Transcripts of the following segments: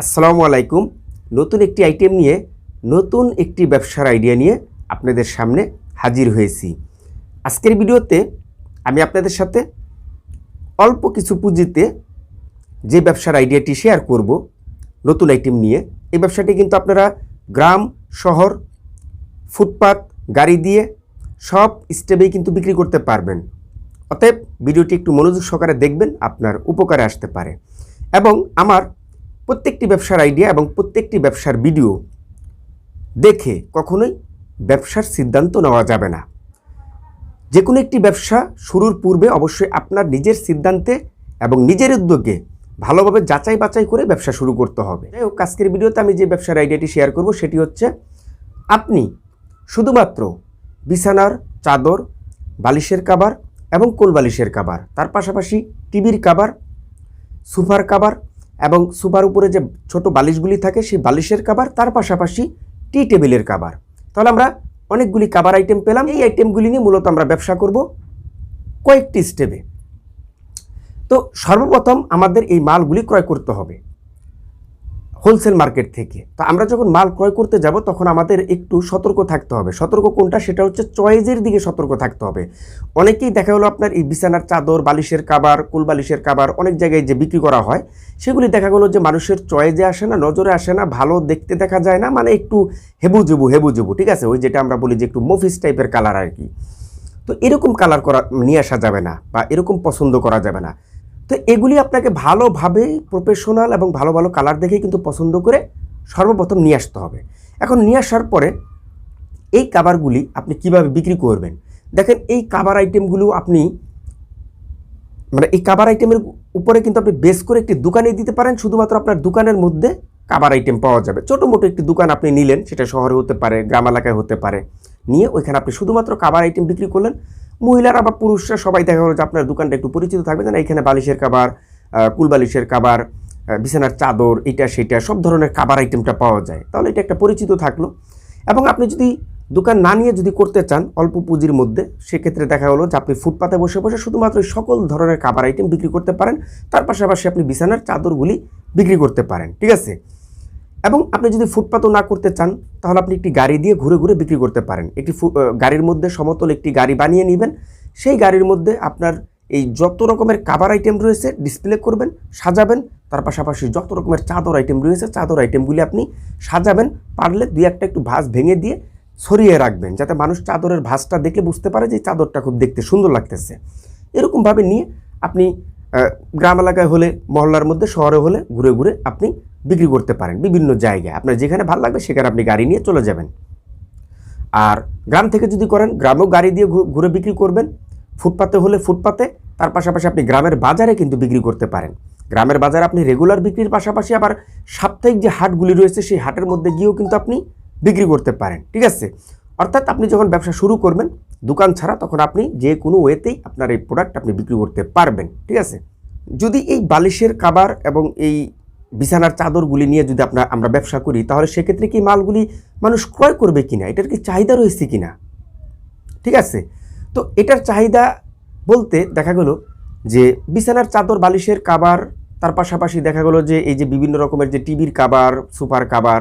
আসসালামু আলাইকুম। নতুন একটি আইটেম নিয়ে, নতুন একটি ব্যবসার আইডিয়া নিয়ে আপনাদের সামনে হাজির হয়েছি। আজকের ভিডিওতে আমি আপনাদের সাথে অল্প কিছু পুঁজিতে যে ব্যবসার আইডিয়াটি শেয়ার করব, নতুন আইটেম নিয়ে, এই ব্যবসাটি কিন্তু আপনারা গ্রাম, শহর, ফুটপাত, গাড়ি দিয়ে সব স্টেপেই কিন্তু বিক্রি করতে পারবেন। অতএব ভিডিওটি একটু মনোযোগ সহকারে দেখবেন, আপনার উপকারে আসতে পারে। এবং আমার প্রত্যেকটি ব্যবসার আইডিয়া এবং প্রত্যেকটি ব্যবসার ভিডিও দেখে কখনোই ব্যবসার সিদ্ধান্ত নেওয়া যাবে না। যে কোনো একটি ব্যবসা শুরুর পূর্বে অবশ্যই আপনার নিজের সিদ্ধান্তে এবং নিজের উদ্যোগে ভালোভাবে যাচাই বাছাই করে ব্যবসা শুরু করতে হবে। যাই হোক, আজকের ভিডিওতে আমি যে ব্যবসার আইডিয়াটি শেয়ার করব সেটি হচ্ছে আপনি শুধুমাত্র বিছানার চাদর, বালিশের কাবার এবং কোল বালিশের কাবার, তার পাশাপাশি টিভির কাবার সুপার কাবার এবং সুপার উপরে যে ছোট বালিশগুলি থাকে, সেই বালিশের কাবার তার পাশাপাশি টি টেবিলের কাবার তাহলে আমরা অনেকগুলি কাবার আইটেম পেলাম। এই আইটেমগুলি নিয়ে মূলত আমরা ব্যবসা করব কয়েকটি স্টেপে তো সর্বপ্রথম আমাদের এই মালগুলি ক্রয় করতে হবে। হোলসেল মার্কেট থেকে। তো আমরা যখন মাল ক্রয় করতে যাব, তখন আমাদের একটু সতর্ক থাকতে হবে। সতর্ক কোনটা? সেটা হচ্ছে চয়েজের দিকে সতর্ক থাকতে হবে। অনেকেই দেখা হলো আপনার এই বিছানার চাদর, বালিশের কাবার কুল বালিশের কাবার অনেক জায়গায় যে বিক্রি করা হয়, সেগুলি দেখা গেলো যে মানুষের চয়েজে আসে না, নজরে আসে না, ভালো দেখতে দেখা যায় না মানে একটু হেবুজুবু হেবুজুবু, ঠিক আছে? ওই যেটা আমরা বলি যে একটু মফিস টাইপের কালার আর কি। তো এরকম কালার করা, নিয়ে আসা যাবে না বা এরকম পছন্দ করা যাবে না। তো এগুলি আপনাকে ভালোভাবে প্রফেশনাল এবং ভালো ভালো কালার দেখে কিন্তু পছন্দ করে সর্বপ্রথম নিয়ে আসতে হবে। এখন নিয়ে আসার পরে এই কাবারগুলি আপনি কীভাবে বিক্রি করবেন? দেখেন এই কাবার আইটেমগুলো আপনি মানে এই কাবার আইটেমের উপরে কিন্তু আপনি বেস করে একটি দোকানে দিতে পারেন, শুধুমাত্র আপনার দোকানের মধ্যে কাবার আইটেম পাওয়া যাবে। ছোটো মোটো একটি দোকান আপনি নিলেন, সেটা শহরে হতে পারে, গ্রাম এলাকায় হতে পারে। নিয়ে ওইখানে আপনি শুধুমাত্র কাবার আইটেম বিক্রি করলেন। মহিলারা বা পুরুষরা সবাই দেখা গেলো যে আপনার দোকানটা একটু পরিচিত থাকবে। যেন এখানে বালিশের কাবার আহ, কুল বালিশের কাবার বিছানার চাদর এটা সেটা সব ধরনের কাবার আইটেমটা পাওয়া যায়। তাহলে এটা একটা পরিচিত থাকল। এবং আপনি যদি দোকান না নিয়ে যদি করতে চান অল্প পুঁজির মধ্যে সেক্ষেত্রে দেখা হলো যে আপনি ফুটপাতে বসে বসে শুধুমাত্র সকল ধরনের কাবার আইটেম বিক্রি করতে পারেন। তার পাশাপাশি আপনি বিছানার চাদরগুলি বিক্রি করতে পারেন। ঠিক আছে? এবং আপনি যদি ফুটপাতও না করতে চান, তাহলে আপনি একটি গাড়ি দিয়ে ঘুরে ঘুরে বিক্রি করতে পারেন। একটি গাড়ির মধ্যে সমতল একটি গাড়ি বানিয়ে নেবেন। সেই গাড়ির মধ্যে আপনার এই যত রকমের কাবার আইটেম রয়েছে ডিসপ্লে করবেন, সাজাবেন। তার পাশাপাশি যত রকমের চাদর আইটেম রয়েছে, চাদর আইটেমগুলি আপনি সাজাবেন। পারলে দুই একটা একটু ভাঁজ ভেঙে দিয়ে ছড়িয়ে রাখবেন, যাতে মানুষ চাদরের ভাঁজটা দেখে বুঝতে পারে যে চাদরটা খুব দেখতে সুন্দর লাগতেছে। এরকমভাবে নিয়ে আপনি গ্রাম এলাকায় হলে, মহল্লার মধ্যে, শহরে হলে ঘুরে ঘুরে আপনি বিক্রি করতে পারেন বিভিন্ন জায়গায়। আপনার যেখানে ভালো লাগবে সেখানে আপনি গাড়ি নিয়ে চলে যাবেন। আর গ্রাম থেকে যদি করেন, গ্রামেও গাড়ি দিয়ে ঘুরে বিক্রি করবেন। ফুটপাতে হলে ফুটপাতে, তার পাশাপাশি আপনি গ্রামের বাজারে কিন্তু বিক্রি করতে পারেন। গ্রামের বাজারে আপনি রেগুলার বিক্রির পাশাপাশি আবার সাপ্তাহিক যে হাটগুলি রয়েছে, সেই হাটের মধ্যে গিয়েও কিন্তু আপনি বিক্রি করতে পারেন। ঠিক আছে? অর্থাৎ আপনি যখন ব্যবসা শুরু করবেন দোকান ছাড়া তখন আপনি যে কোনো ওয়েতেই আপনার এই প্রোডাক্ট আপনি বিক্রি করতে পারবেন, ঠিক আছে? যদি এই বালিশের কাবার এবং এই বিছানার চাদরগুলি নিয়ে যদি আপনার, আমরা ব্যবসা করি, তাহলে সেক্ষেত্রে কি মালগুলি মানুষ ক্রয় করবে কিনা? এটার কি চাহিদা রয়েছে কিনা? ঠিক আছে? তো এটার চাহিদা বলতে দেখা গেল যে বিছানার চাদর, বালিশের কাবার তার পাশাপাশি দেখা গেলো যে এই যে বিভিন্ন রকমের যে টিভির কাবার সুপার কাবার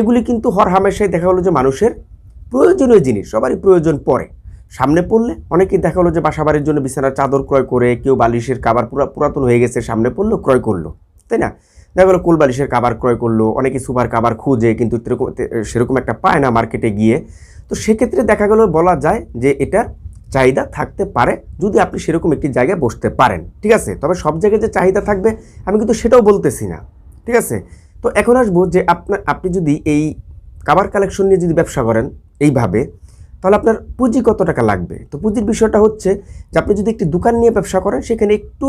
এগুলি কিন্তু হর হামেশাই দেখা গেলো যে মানুষের প্রয়োজনীয় জিনিস, সবারই প্রয়োজন পড়ে। সামনে পড়লে অনেকেই দেখা গেলো যে বাসাবাড়ির জন্য বিছানার চাদর ক্রয় করে কেউ বালিশের কাবার পুরা পুরাতন হয়ে গেছে, সামনে পড়ল, ক্রয় করল। তাই না? দেখা গেলো কোল বালিশের কাবার ক্রয় করল, অনেকে সুপার কাবার খুঁজে কিন্তু সেরকম একটা পায় না মার্কেটে গিয়ে। তো সেক্ষেত্রে দেখা গেলো বলা যায় যে এটার চাহিদা থাকতে পারে যদি আপনি সেরকম একটি জায়গায় বসতে পারেন। ঠিক আছে? তবে সব জায়গায় যে চাহিদা থাকবে, আমি কিন্তু সেটাও বলতেছি না। ঠিক আছে? তো এখন আসব যে আপনার আপনি যদি এই কাবার কালেকশন নিয়ে যদি ব্যবসা করেন এইভাবে তাহলে আপনার পুঁজি কত টাকা লাগবে? তো পুঁজির বিষয়টা হচ্ছে যে আপনি যদি একটি দোকান নিয়ে ব্যবসা করেন, সেখানে একটু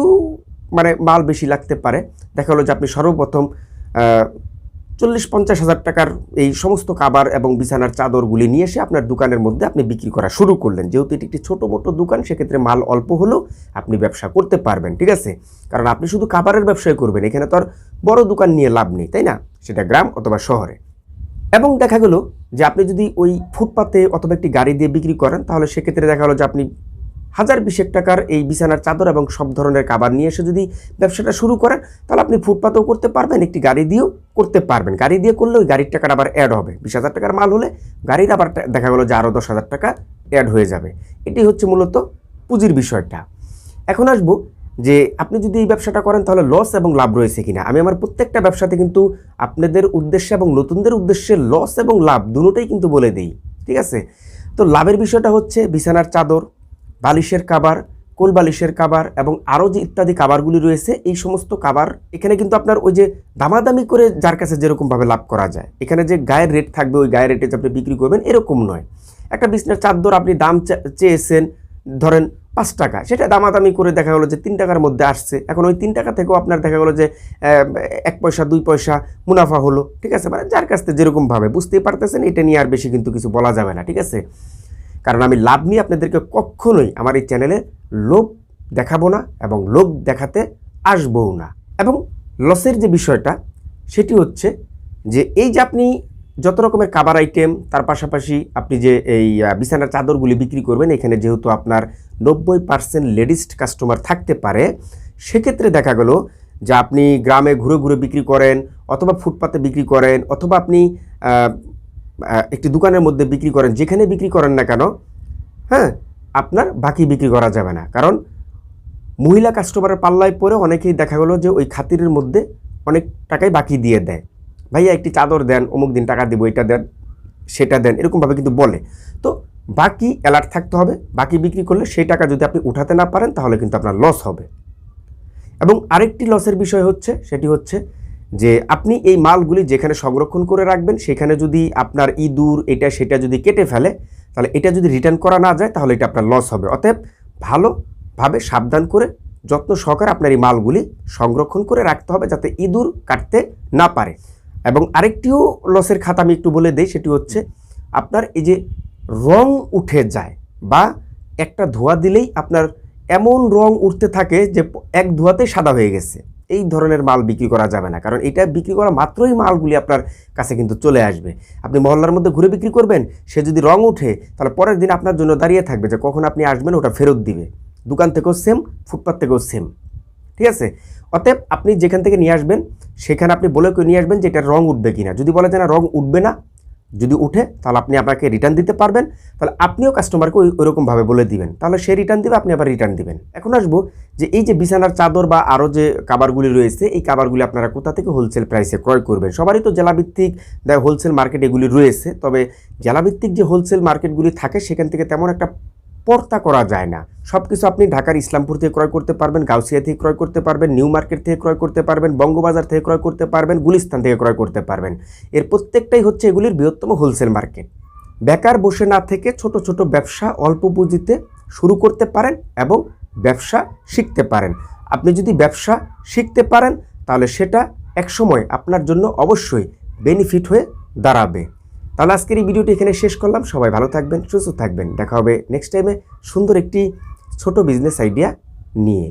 মানে মাল বেশি লাগতে পারে। দেখা হলো যে আপনি সর্বপ্রথম চল্লিশ পঞ্চাশ হাজার টাকার এই সমস্ত কাবার এবং বিছানার চাদরগুলি নিয়ে এসে আপনার দোকানের মধ্যে আপনি বিক্রি করা শুরু করলেন। যেহেতু এটি একটি ছোটো মোটো দোকান, সেক্ষেত্রে মাল অল্প হলেও আপনি ব্যবসা করতে পারবেন, ঠিক আছে? কারণ আপনি শুধু খাবারের ব্যবসায় করবেন, এখানে তো আর বড় দোকান নিয়ে লাভ নেই, তাই না? সেটা গ্রাম অথবা শহরে। এবং দেখা গেল যে আপনি যদি ওই ফুটপাতে অথবা একটি গাড়ি দিয়ে বিক্রি করেন, তাহলে সেক্ষেত্রে দেখা গেলো যে আপনি হাজার বিশেক টাকার এই বিছানার চাদর এবং সব ধরনের খাবার নিয়ে এসে যদি ব্যবসাটা শুরু করেন, তাহলে আপনি ফুটপাতেও করতে পারবেন, একটি গাড়ি দিয়েও করতে পারবেন। গাড়ি দিয়ে করলে ওই গাড়ির টাকাটা আবার অ্যাড হবে। বিশ হাজার টাকার মাল হলে গাড়ির আবার দেখা গেলো যে আরও দশ হাজার টাকা অ্যাড হয়ে যাবে। এটি হচ্ছে মূলত পুঁজির বিষয়টা। এখন আসব যে আপনি যদি এই ব্যবসাটা করেন তাহলে লস এবং লাভ রয়েছে কিনা? আমি আমার প্রত্যেকটা ব্যবসাতে কিন্তু আপনাদের উদ্দেশ্যে এবং নতুনদের উদ্দেশ্যে লস এবং লাভ দুটোটাই কিন্তু বলে দিই, ঠিক আছে? তো লাভের বিষয়টা হচ্ছে বিছানার চাদর, বালিশের কাবার, কোল বালিশের কাবার এবং আরও যে ইত্যাদি কাবারগুলি রয়েছে, এই সমস্ত কাবার এখানে কিন্তু আপনার ওই যে দামাদামি করে যার কাছে যেরকমভাবে লাভ করা যায়। এখানে যে গায়ের রেট থাকবে, ওই গায়ের রেটে যে আপনি বিক্রি করবেন এরকম নয়। একটা বিছনার চাদর আপনি দাম চেয়েছেন ধরেন পাঁচ টাকা। সেটা দামাদামি করে দেখা গেলো যে তিন টাকার মধ্যে আসছে। এখন ওই তিন টাকা থেকেও আপনার দেখা গেলো যে এক পয়সা, দুই পয়সা মুনাফা হলো। ঠিক আছে? মানে যার কাছ থেকে যেরকমভাবে বুঝতেই পারতেছেন, এটা নিয়ে আর বেশি কিন্তু কিছু বলা যাবে না। ঠিক আছে? কারণ আমি লাভ নিয়ে আপনাদেরকে কখনোই আমার এই চ্যানেলে লোভ দেখাবো না এবং লোভ দেখাতে আসবও না। এবং লসের যে বিষয়টা, সেটি হচ্ছে যে, এই যে আপনি যত রকমের কাবার আইটেম তার পাশাপাশি আপনি যে এই বিছানার চাদরগুলি বিক্রি করবেন, এখানে যেহেতু আপনার নব্বই পার্সেন্ট লেডিস কাস্টমার থাকতে পারে, সেক্ষেত্রে দেখা গেল যে আপনি গ্রামে ঘুরে ঘুরে বিক্রি করেন, অথবা ফুটপাতে বিক্রি করেন, অথবা আপনি একটি দোকানের মধ্যে বিক্রি করেন, যেখানে বিক্রি করেন না কেন হ্যাঁ আপনার বাকি বিক্রি করা যাবে না। কারণ মহিলা কাস্টমারের পাল্লায় পরে অনেকেই দেখা গেলো যে ওই খাতিরের মধ্যে অনেক টাকাই বাকি দিয়ে দেয়। ভাইয়া, একটি চাদর দেন, অমুক দিন টাকা দিব, এটা দেন, সেটা দেন, এরকমভাবে কিন্তু বলে। তো বাকি অ্যালার্ট থাকতে হবে, বাকি বিক্রি করলে সেই টাকা যদি আপনি উঠাতে না পারেন, তাহলে কিন্তু আপনার লস হবে। এবং আরেকটি লসের বিষয় হচ্ছে, সেটি হচ্ছে যে আপনি এই মালগুলি যেখানে সংরক্ষণ করে রাখবেন, সেখানে যদি আপনার ইঁদুর, এটা, সেটা যদি কেটে ফেলে, তাহলে এটা যদি রিটার্ন করা না যায়, তাহলে এটা আপনার লস হবে। অতএব ভালোভাবে সাবধান করে, যত্ন সহকারে আপনার এই মালগুলি সংরক্ষণ করে রাখতে হবে, যাতে ইঁদুর কাটতে না পারে। এবং আরেকটিও লসের খাতা আমি একটু বলে দিই, সেটি হচ্ছে আপনার এই যে রং উঠে যায় বা একটা ধোয়া দিলেই আপনার এমন রং উঠতে থাকে যে এক ধোয়াতে সাদা হয়ে গেছে। এই ধরনের মাল বিক্রি করা যাবে না, কারণ এটা বিক্রি করা মাত্রই মালগুলি আপনার কাছে কিন্তু চলে আসবে। আপনি মহল্লার মধ্যে ঘুরে বিক্রি করবেন, সে যদি রং উঠে, তাহলে পরের দিন আপনার জন্য দাঁড়িয়ে থাকবে যে কখন আপনি আসবেন, ওটা ফেরত দিবে। দোকান থেকেও সেম ফুটপাথ থেকেও সেম ঠিক আছে? অতএব আপনি যেখান থেকে নিয়ে আসবেন, সেখানে আপনি বলে নিয়ে আসবেন যে এটা রং উঠবে কিনা। যদি বলে যে না, রং উঠবে না, যদি উঠে, তাহলে আপনি আপনাকে রিটার্ন দিতে পারবেন। তাহলে আপনিও কাস্টমারকে ওই, ওইরকমভাবে বলে দিবেন। তাহলে সে রিটার্ন দিবে, আপনি আবার রিটার্ন দিবেন। এখন আসব যে এই যে বিছানার চাদর বা আরও যে কাবারগুলি রয়েছে, এই কাবারগুলি আপনারা কোথা থেকে হোলসেল প্রাইসে ক্রয় করবেন? সবারই তো জেলাভিত্তিক হোলসেল মার্কেট এগুলি রয়েছে। তবে জেলাভিত্তিক যে হোলসেল মার্কেটগুলি থাকে, সেখান থেকে তেমন একটা পর্তা করা যায় না। সব কিছু আপনি ঢাকার ইসলামপুর থেকে ক্রয় করতে পারবেন, গাউসিয়া থেকে ক্রয় করতে পারবেন, নিউ মার্কেট থেকে ক্রয় করতে পারবেন, বঙ্গবাজার থেকে ক্রয় করতে পারবেন, গুলিস্তান থেকে ক্রয় করতে পারবেন। এর প্রত্যেকটাই হচ্ছে এগুলির বৃহত্তম হোলসেল মার্কেট বেকার বসে না থেকে ছোট ছোট ব্যবসা অল্প পুঁজিতে শুরু করতে পারেন এবং ব্যবসা শিখতে পারেন। আপনি যদি ব্যবসা শিখতে পারেন, তাহলে সেটা একসময় আপনার জন্য অবশ্যই বেনিফিট হয়ে দাঁড়াবে। তাহলে আজকের এই ভিডিওটি এখানে শেষ করলাম। সবাই ভালো থাকবেন, সুস্থ থাকবেন। দেখা হবে নেক্সট টাইমে সুন্দর একটি ছোট বিজনেস আইডিয়া নিয়ে।